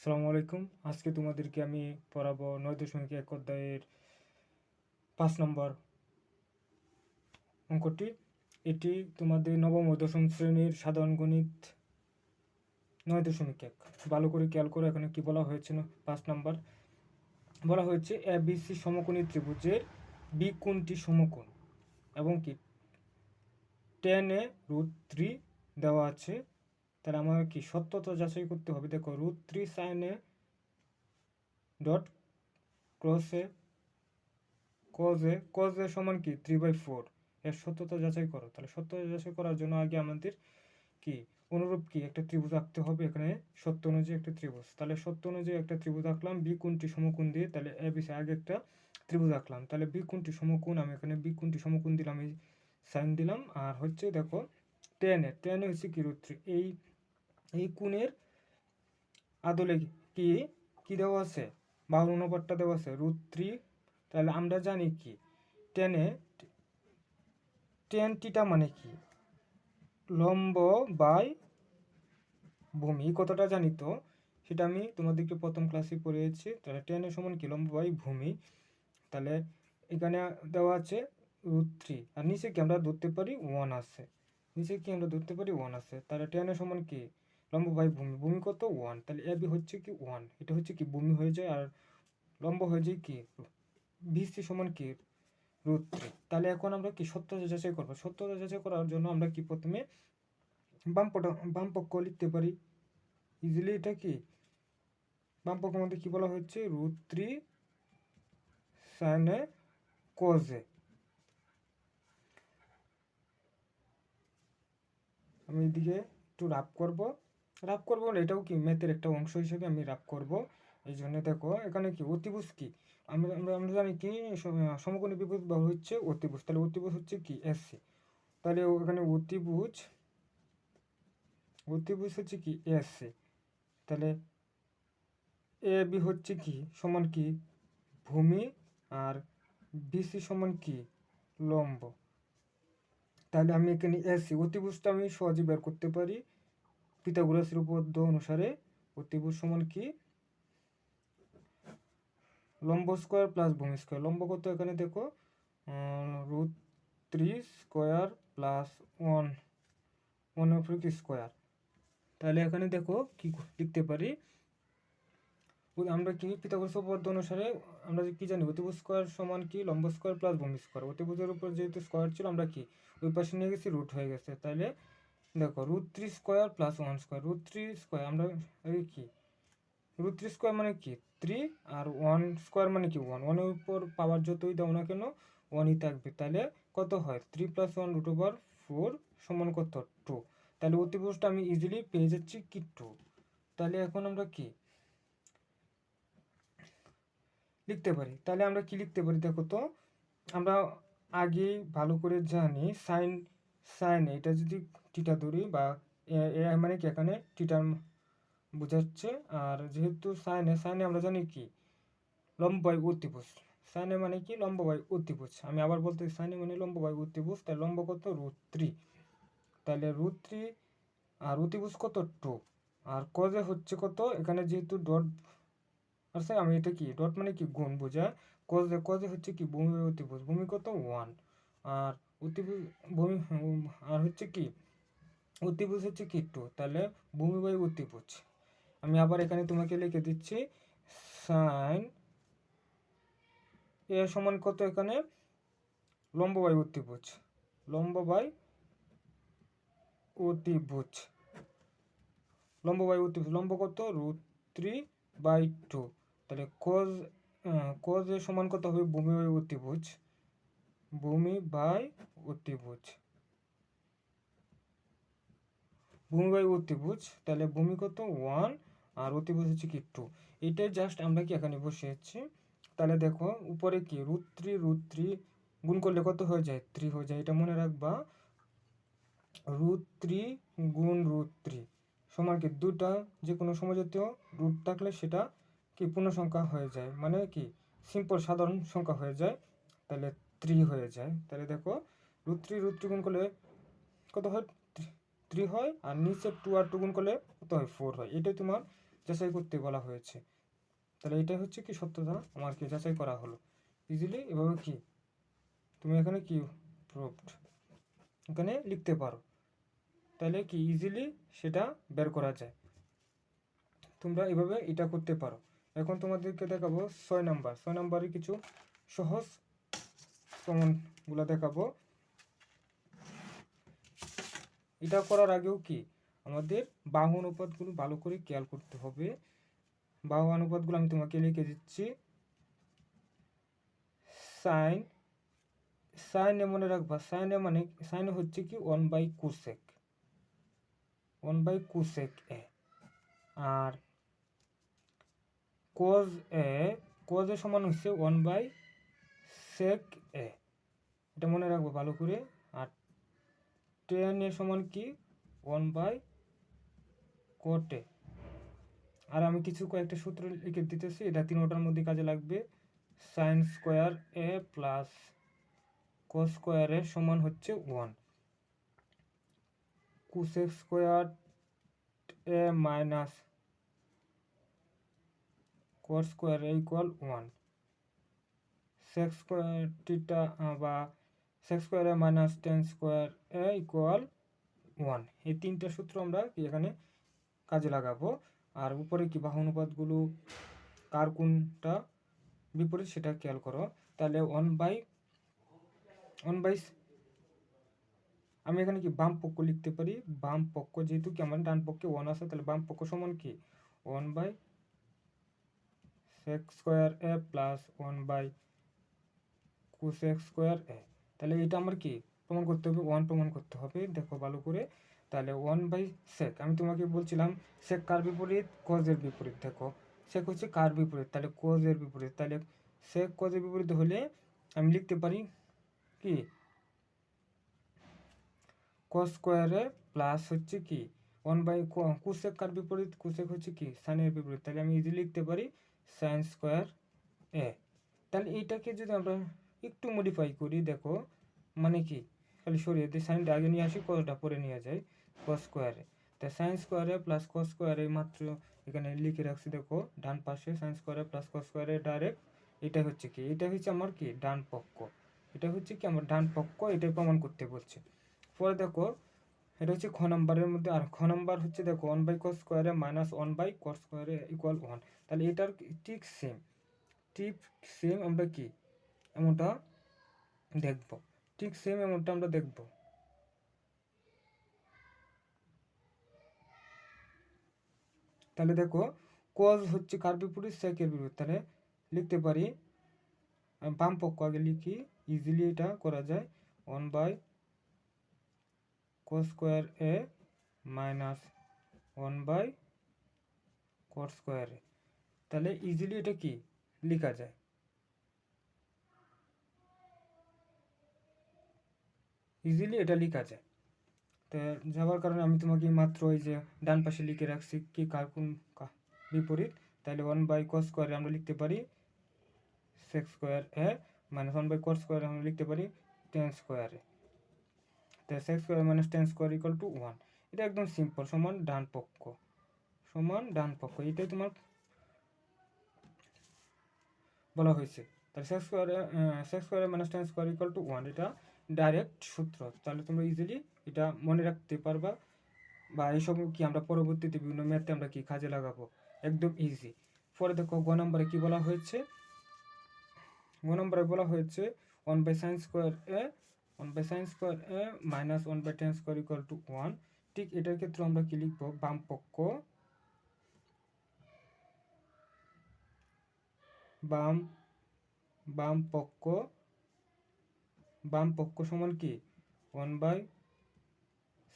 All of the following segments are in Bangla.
আসসালামু আলাইকুম। আজকে তোমাদেরকে আমি পড়াবো নয় দশমিক এক অধ্যায়ের পাঁচ নম্বর অঙ্কটি। এটি তোমাদের নবম ও দশম শ্রেণির সাধারণ গণিত নয় দশমিক এক। ভালো করে খেয়াল করো এখানে কি বলা হয়েছে পাঁচ নম্বর। বলা হয়েছে এ বি সি সমকোণী ত্রিভুজের বি কোণটি সমকোণ এবং কি? টেন এ রুট থ্রি দেওয়া আছে। তাহলে আমাকে কি সত্যতা যাচাই করতে হবে। দেখো রুট থ্রি সাইনে ডট ক্রসে কজে কজে সমান কি? থ্রি বাই ফোর এর সত্যতা যাচাই করো। তাহলে সত্যতা যাচাই করার জন্য আগে আমাদের কি? অনুরূপ কি? একটা ত্রিভুজ আঁকতে হবে এখানে। সত্য অনুযায়ী একটা ত্রিভুজ। তাহলে সত্য অনুযায়ী একটা ত্রিভুজ আঁকলাম। বি কোণটি সমকোণ দিয়ে। তাহলে এ, বি আগে একটা ত্রিভুজ আঁকলাম। তাহলে বি কোণটি সমকোণ, আমি এখানে বি কোণটি সমকোণ দিলাম, এই সাইন দিলাম। আর হচ্ছে দেখো টেনে। টেনে হচ্ছে কি রুট থ্রি এই এই কোণের আদলে কি কি দেওয়া আছে? বাহুর অনুপাতটা দেওয়া আছে। Root three. তাহলে আমরা জানি কি? টেনে টেন টিটা মানে কি? লম্ব বাই ভূমি। কতটা জানি তো। সেটা আমি তোমাদেরকে প্রথম ক্লাসে পড়িয়েছি। তাহলে টেনের সমান কি? লম্ব বাই ভূমি। তাহলে এখানে দেওয়া আছে রুট থ্রি। আর নিচে কি আমরা ধরতে পারি? ওয়ান আছে। নিচে কি আমরা ধরতে পারি? ওয়ান আছে। তাহলে টেনের সমান কি? লম্ব বাই ভূমি ভূমি কত? ওয়ান তাহলে এ বি হচ্ছে কি ওয়ান এটা হচ্ছে কি? ভূমি হয়ে যায় আর লম্ব হয়ে যায় কি? বিসি সমান কি? রুট তাহলে এখন আমরা কি সত্যতা যাচাই করব? সত্যতা যাচাই করার জন্য আমরা কি প্রথমে বাম পটা, বাম পক্ষ লিখতে পারি। ইজিলি এটা কি? বাম পক্ষের মধ্যে কি বলা হচ্ছে রুট থ্রি সাইনে কোজে আমি এদিকে একটু রাপ করব। রাপ করব এটাও কি ম্যাথের একটা অংশ হিসেবে আমি রাপ করব। এই জন্য দেখো, এখানে কি অতিভুজ কি? আমরা আমরা জানি কি, সম- সমকোণী বিভুজ বা হচ্ছে অতিভুজ। তাহলে অতিভুজ হচ্ছে কি? এসি তাহলে ওখানে অতিভুজ অতিভুজ হচ্ছে কি? এসি তাহলে এ বি হচ্ছে কি? সমান কি? ভূমি আর বিসি সমান কি? লম্ব। তাহলে আমি এখানে এসি অতিভুজটা আমি সহজে বের করতে পারি। পিথাগোরাসের উপপাদ্য অনুসারে অতিভুজ সমান কি? লম্ব স্কোয়ার প্লাস ভূমি স্কোয়ার। লম্ব কত এখানে দেখো? Root three square plus one. One of কি স্কোয়ার। তাহলে এখানে দেখো কি লিখতে পারি? আমরা কি পিথাগোরাস উপপাদ্য অনুসারে আমরা কি জানি? অতিভুজ স্কোয়ার সমান কি? লম্ব স্কোয়ার প্লাস ভূমি স্কোয়ার। অতিভুজের উপর যেহেতু স্কোয়ার ছিল, আমরা কি? ওই পাশে নিয়ে গেছি, রুট হয়ে গেছে। তাহলে দেখো root three square plus one square root three square আমরা এই কি? রুট থ্রি স্কোয়ার মানে কি? থ্রি আর ওয়ান স্কোয়ার মানে কি? ওয়ান ওয়ানের উপর পাওয়ার যতই দাও না কেন ওয়ানই থাকবে। তাহলে কত হয়? Three plus one root over four সমান কত? টু তাহলে অতিভুজটা আমি ইজিলি পেয়ে যাচ্ছি কি? টু তাহলে এখন আমরা কি? লিখতে পারি। তাহলে আমরা কি লিখতে পারি? দেখো তো, আমরা আগে ভালো করে জানি সাইন সাইন এটা যদি টিটা ধরি বা এ- মানে কি এখানে টিটার বোঝাচ্ছে। আর যেহেতু সাইনে সাইনে আমরা জানি কি? লম্ব বাই অতিভুজ। সাইনে মানে কি? লম্ব বাই অতিভুজ। আমি আবার বলতে সাইনে মানে লম্ব বাই অতিভুজ। তাহলে লম্ব কত? রুট তাহলে রুট আর অতিভুজ কত? টু। আর কজে হচ্ছে কত? এখানে যেহেতু ডট আছে, আমি এটা কি? ডট মানে কি? গুণ বোঝায়। কজে কজে হচ্ছে কি? ভূমি অতিভুজ। ভূমি কত? ওয়ান। আর অতিভুজ ভূমি, আর হচ্ছে কি? অতিভুজ হচ্ছে কি টু তাহলে ভূমি বাই অতিভুজ আমি আবার এখানে তোমাকে লিখে দিচ্ছি সাইন এ সমান কত এখানে? লম্ব বাই অতিভুজ লম্ব বাই অতিভুজ লম্ব বাই অতিভুজ লম্ব কত? রুট থ্রি বাই টু তাহলে কোজ কোজ সমান কত হবে? ভূমি বাই অতিভুজ ভূমি বাই অতিভুজ। ভূমি বাই অতিভুজ, তাহলে ভূমি কত? ওয়ান আর অতিভুজ হচ্ছে কি টু এটাই জাস্ট আমরা কি এখানে বসিয়েছি তাহলে দেখো, উপরে কি? থ্রি রুট থ্রি গুণ করলে কত হয়ে যায়? থ্রি হয়ে যায়। এটা মনে রাখবা রুট থ্রি গুণ রুট থ্রি সমান কি? দুটা যে কোনো সমজাতীয় রুট থাকলে সেটা কি পূর্ণ সংখ্যা হয়ে যায়? মানে কি? সিম্পল সাধারণ সংখ্যা হয়ে যায়। তাহলে থ্রি হয়ে যায়। তাহলে দেখো, রুট থ্রি রুট গুণ করলে কত হয়? থ্রি হয়, আর নিচে টু আর টু গুণ করলে কত হয়? ফোর হয়। এটাই তোমার যাচাই করতে বলা হয়েছে। তাহলে এটাই হচ্ছে কি সত্যতা? আমাকে যাচাই করা হলো। ইজিলি এভাবে কি? তুমি এখানে কি প্রুফড এখানে লিখতে পারো। তাহলে কি ইজিলি সেটা বের করা যায়। তোমরা এভাবে এটা করতে পারো। এখন তোমাদেরকে দেখাবো ছয় নাম্বার। ছয় নাম্বারে কিছু সহজ প্রমাণগুলো দেখাবো। এটা করার আগেও কি? আমাদের বাহু অনুপাতগুলো ভালো করে খেয়াল করতে হবে। বাহু অনুপাতগুলো আমি তোমাকে লিখে দিচ্ছি। সাইন সাইনে মনে রাখবা। সাইনে মানে সাইনে হচ্ছে কি one by cosec one by cosec A. R cos A কোজ এ সমান হচ্ছে ওয়ান বাই সেক এ। এটা মনে রাখব ভালো করে। আর টেন এ সমান কি? ওয়ান বাই কোটে আর আমি কিছু কয়েকটা সূত্র লিখে দিতেছি। এটা তিনোটার মধ্যে কাজে লাগবে। Sine square A plus cos স্কোয়ারের সমান হচ্ছে one cosec square A minus cos square equal one sec square theta বা sec square minus tan square A equal one এই তিনটা সূত্র আমরা কি এখানে কাজে লাগাবো? আর উপরে কি বাহু কার কোনটা বিপরীত সেটা খেয়াল করো। তাহলে ওয়ান বাই ওয়ান বাই আমি এখানে কি বাম পক্ষ লিখতে পারি? বাম পক্ষ যেহেতু কি আমার ডান পক্ষে ওয়ান আছে, তাহলে বাম পক্ষ সমান কি? One by sec square A plus one by cosec square A তাহলে এটা আমার কি? প্রমাণ করতে হবে ওয়ান প্রমাণ করতে হবে। দেখো ভালো করে। তাহলে ওয়ান বাই সেক আমি তোমাকে বলছিলাম সেক কার বিপরীত? কজের বিপরীত, দেখো। সেক হচ্ছে কার বিপরীত? তাহলে কজের বিপরীত। তাহলে সেক কজের বিপরীত হলে আমি লিখতে পারি কি? কস স্কোয়ারে প্লাস হচ্ছে কি? ওয়ান বাই কুসেক কার বিপরীত? কুসেক হচ্ছে কি? সাইনের বিপরীত। তাহলে আমি ইজি লিখতে পারি সাইন স্কোয়ার এ তাহলে এইটাকে যদি আমরা একটু মডিফাই করি, দেখো। মানে কি? খালি সরিয়ে দিই সাইনটা আগে নিয়ে আসি কতটা পরে নিয়ে যাই কস স্কোয়ারে তা সাইন স্কোয়ারে প্লাস কস স্কোয়ারে মাত্র এখানে লিখে রাখছি, দেখো, ডান পাশে সাইন স্কোয়ারে প্লাস কস স্কোয়ারে ডাইরেক্ট এটা হচ্ছে কি? এটা হচ্ছে আমার কি? ডান পক্ষ। এটা হচ্ছে কি? আমার ডান পক্ষ এটাই প্রমাণ করতে বলছে। পরে দেখো, এটা হচ্ছে খ নাম্বারের মধ্যে, আর খ নাম্বার হচ্ছে, দেখো ওয়ান বাই কস স্কোয়ারে মাইনাস ওয়ান বাই কস স্কোয়ারে ইকুয়াল ওয়ান তাহলে এটার ঠিক সেম ঠিক সেম আমরা কি? এমনটা দেখব। ঠিক সেম এমনটা আমরা দেখব। তাহলে দেখো কজ হচ্ছে কার বিপরীত সেকের বিপরীত। তাহলে লিখতে পারি বাম পক্ষ আগে লিখি ইজিলি এটা করা যায়। One by cos square A minus one by cot square তাহলে ইজিলি এটা কি? লেখা যায়। ইজিলি এটা লেখা যায় তো যাওয়ার কারণে আমি তোমাকে মাত্র ওই যে ডান পাশে লিখে রাখছি কি কার কোন বিপরীত, তাহলে ওয়ান বাই কস স্কোয়ারে আমরা লিখতে পারি sec square A minus one by cot স্কোয়ারে আমরা লিখতে পারি টেন স্কোয়ারে তো sec square minus tan square equal to one এটা একদম সিম্পল সমান ডান পক্ষ, সমান ডান পক্ষ, এটাই তোমার বলা হয়েছে। তাহলে সেক্স স্কোয়ারে সেক্স স্কোয়ারে minus tan square equal to one এটা ডাইরেক্ট সূত্র। তাহলে তোমরা ইজিলি এটা মনে রাখতে পারবা বা এইসব কি আমরা পরবর্তীতে বিভিন্ন ম্যাথে আমরা কি কাজে লাগাবো? একদম ইজি পরে দেখো গ নম্বরে কি বলা হয়েছে? গ নম্বরে বলা হয়েছে one by sine square A one by sine square A minus one by tan square equal to one ঠিক এটার ক্ষেত্রে আমরা কি লিখব? বাম পক্ষ। বাম বাম পক্ষ বাম পক্ষ সমান কি? One by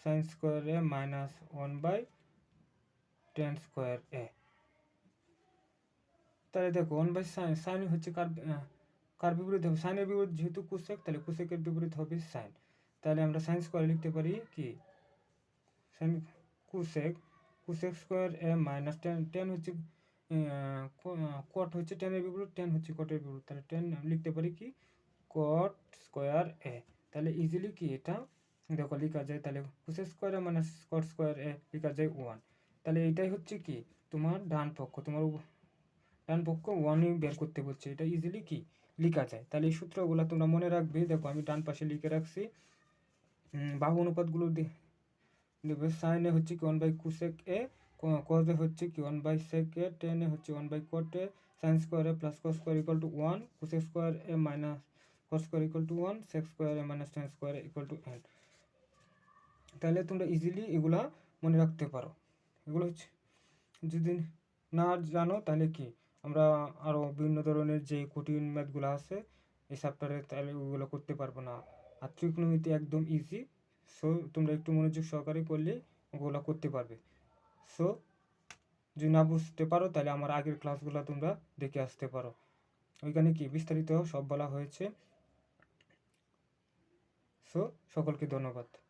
sine square A minus one by tan square A তাহলে দেখো ওয়ান বাই সাইন সাইন হচ্ছে কার কার বিপরীত হবে? সাইনের বিপরীত যেহেতু কুসেক তাহলে কুসেকের বিপরীত হবে সাইন তাহলে আমরা সাইন স্কোয়ার লিখতে পারি কি? Sine cosec cosec square A minus tan tan হচ্ছে কট হচ্ছে টেনের বিপরীত টেন হচ্ছে কটের বিপরীত। তাহলে টেন লিখতে পারি কি? কট স্কোয়ার এ তাহলে ইজিলি কি এটা? দেখো লেখা যায়, তাহলে cosec square A minus cot square A লেখা যায় ওয়ান তাহলে এটাই হচ্ছে কি? তোমার ডান পক্ষ, তোমার ডান পক্ষ ওয়ানই বের করতে বলছে। এটা ইজিলি কি? লেখা যায়। তাহলে এই সূত্রগুলো তোমরা মনে রাখবে। দেখো আমি ডান পাশে লিখে রাখছি। বাহু অনুপাতগুলো দেবে। সাইনে হচ্ছে কি ওয়ান বাই কুসেক এ কজে হচ্ছে কি ওয়ান বাই সেক এ টেনে হচ্ছে one by cot A sine square A plus cos square equal to one cosec square A minus cos square equal to one sec square minus tan square equal to N তাহলে তোমরা ইজিলি এগুলা মনে রাখতে পারো। এগুলো হচ্ছে যদি না জানো, তাহলে কি? আমরা আরও বিভিন্ন ধরনের যে কঠিন ম্যাথগুলো আছে, এই চ্যাপ্টারে তাহলে ওগুলো করতে পারব না। আর ত্রিকোণমিতি একদম ইজি সো তোমরা একটু মনোযোগ সহকারে করলে ওগুলো করতে পারবে। সো যদি না বুঝতে পারো, তাহলে আমার আগের ক্লাসগুলো তোমরা দেখে আসতে পারো। ওইখানে কি বিস্তারিত সব বলা হয়েছে। সো সকলকে ধন্যবাদ।